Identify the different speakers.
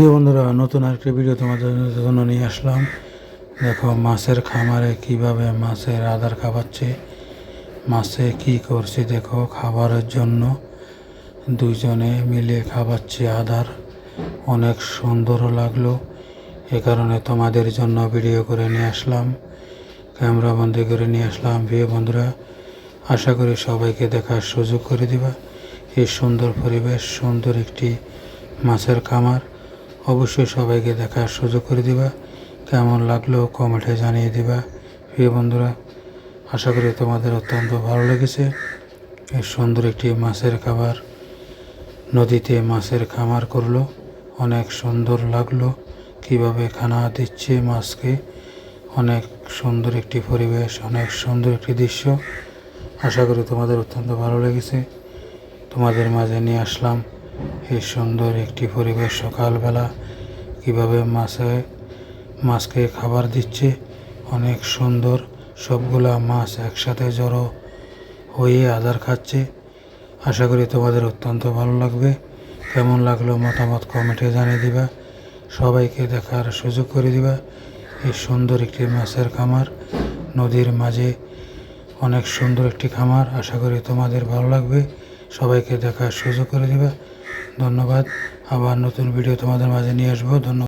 Speaker 1: প্রিয় বন্ধুরা, নতুন আরেকটি ভিডিও তোমাদের জন্য নিয়ে আসলাম। দেখো, মাছের খামারে কীভাবে মাছের আধার খাওয়াচ্ছে, মাছে কি করছে দেখো, খাবারের জন্য দুইজনে মিলে খাওয়াচ্ছে আধার অনেক সুন্দরও লাগল, এ কারণে তোমাদের জন্য ভিডিও করে নিয়ে আসলাম ক্যামেরা বন্দি করে নিয়ে আসলাম। প্রিয় বন্ধুরা, আশা করি সবাইকে দেখার সুযোগ করে দিবা। এই সুন্দর পরিবেশ, সুন্দর একটি মাছের খামার। অবশ্যই সবাইকে দেখার সুযোগ করে দিবা। কেমন লাগল কমেন্টে জানিয়ে দিবা। প্রিয় বন্ধুরা, আশা করি তোমাদের অত্যন্ত ভালো লেগেছে। এই সুন্দর একটি মাছের খাবার নদীতে মাছের খামার করল। অনেক সুন্দর লাগল কীভাবে খানা দিচ্ছে মাছকে। অনেক সুন্দর একটি পরিবেশ, অনেক সুন্দর একটি দৃশ্য। আশা করি তোমাদের অত্যন্ত ভালো লেগেছে। তোমাদের মাঝে নিয়ে আসলাম এই সুন্দর একটি পরিবেশ সকালবেলা। কীভাবে মাছে, মাছকে খাবার দিচ্ছে? অনেক সুন্দর। সবগুলা মাছ একসাথে জড়ো হয়ে আধার খাচ্ছে। আশা করি তোমাদের অত্যন্ত ভালো লাগবে। কেমন লাগল মতামত কমেন্টে জানিয়ে দিবা। সবাইকে দেখার সুযোগ করে দিবা। এই সুন্দর একটি মাছের খামার নদীর মাঝে। অনেক সুন্দর একটি খামার। আশা করি তোমাদের ভালো লাগবে। সবাইকে দেখার সুযোগ করে দিবা। ধন্যবাদ। আবার নতুন ভিডিও তোমাদের মাঝে নিয়ে আসব। ধন্যবাদ।